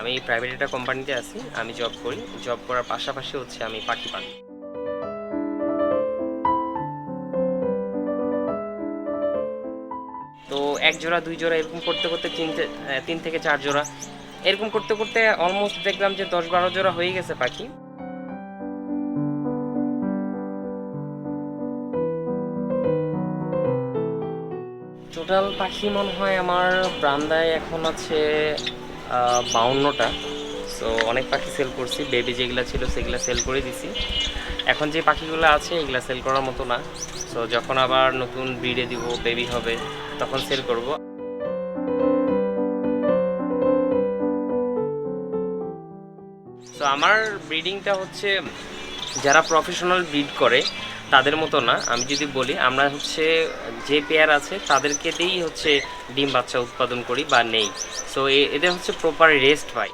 আমি প্রাইভেট একটা কোম্পানিতে আছি, আমি জব করি। জব করার পাশাপাশি হচ্ছে আমি পাখি পালি তো এক জোড়া, দুই জোড়া এরকম করতে করতে তিন তিন থেকে চার জোড়া। এরকম করতে করতে অলমোস্ট দেখলাম যে দশ বারো জোড়া হয়ে গেছে পাখি। টোটাল পাখি মনে হয় আমার ব্রান্দায় এখন আছে বাউন্নটা। সো অনেক পাখি সেল করছি। বেবি যেগুলো ছিল, সেগুলো সেল করে দিছি। এখন যে পাখিগুলো আছে, এগুলো সেল করার মতো না। সো যখন আবার নতুন ব্রিডে দিব বেবি হবে, তখন সেল করব। সো আমার ব্রিডিংটা হচ্ছে, যারা প্রফেশনাল ব্রিড করে তাদের মতো না। আমি যদি বলি, আমরা হচ্ছে যে পেয়ার আছে, তাদেরকে দিয়েই হচ্ছে ডিম বাচ্চা উৎপাদন করি বা নেই। সো এদের হচ্ছে প্রপার রেস্ট পাই